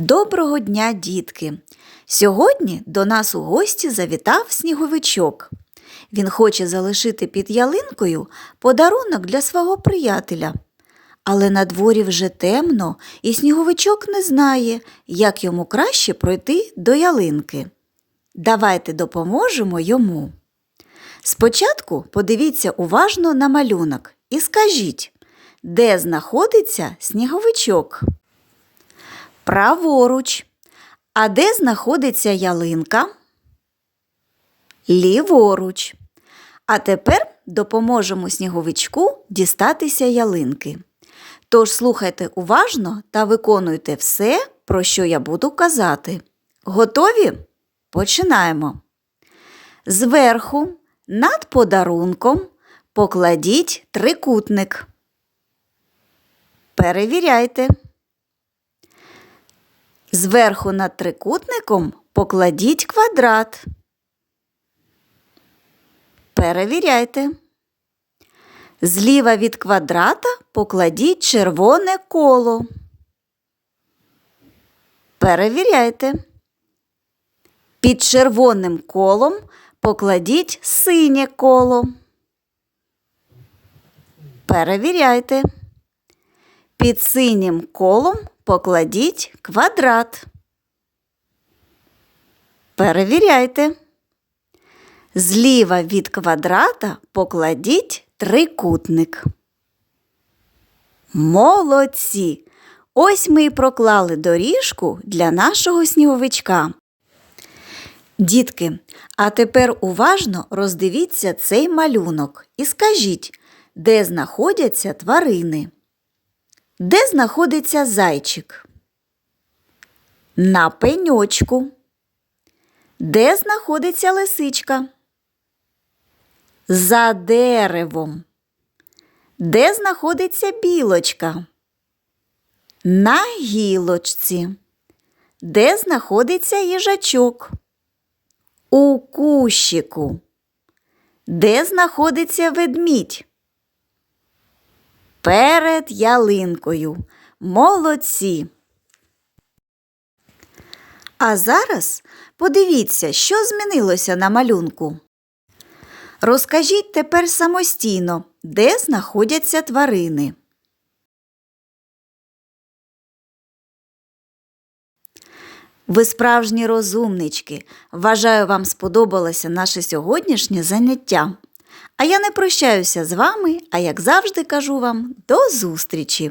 Доброго дня, дітки! Сьогодні до нас у гості завітав сніговичок. Він хоче залишити під ялинкою подарунок для свого приятеля. Але на дворі вже темно, і сніговичок не знає, як йому краще пройти до ялинки. Давайте допоможемо йому. Спочатку подивіться уважно на малюнок і скажіть, де знаходиться сніговичок? Праворуч. А де знаходиться ялинка? Ліворуч. А тепер допоможемо сніговичку дістатися ялинки. Тож слухайте уважно та виконуйте все, про що я буду казати. Готові? Починаємо. Зверху над подарунком покладіть трикутник. Перевіряйте. Зверху над трикутником покладіть квадрат. Перевіряйте. Зліва від квадрата покладіть червоне коло. Перевіряйте. Під червоним колом покладіть синє коло. Перевіряйте. Під синім колом покладіть квадрат. Перевіряйте. Зліва від квадрата покладіть трикутник. Молодці! Ось ми і проклали доріжку для нашого сніговичка. Дітки, а тепер уважно роздивіться цей малюнок і скажіть, де знаходяться тварини. Де знаходиться зайчик? На пеньочку. Де знаходиться лисичка? За деревом. Де знаходиться білочка? На гілочці. Де знаходиться їжачок? У кущику. Де знаходиться ведмідь? Перед ялинкою. Молодці. А зараз подивіться, що змінилося на малюнку. Розкажіть тепер самостійно, де знаходяться тварини. Ви справжні розумнички. Вважаю, вам сподобалося наше сьогоднішнє заняття. А я не прощаюся з вами, а як завжди кажу вам до зустрічі!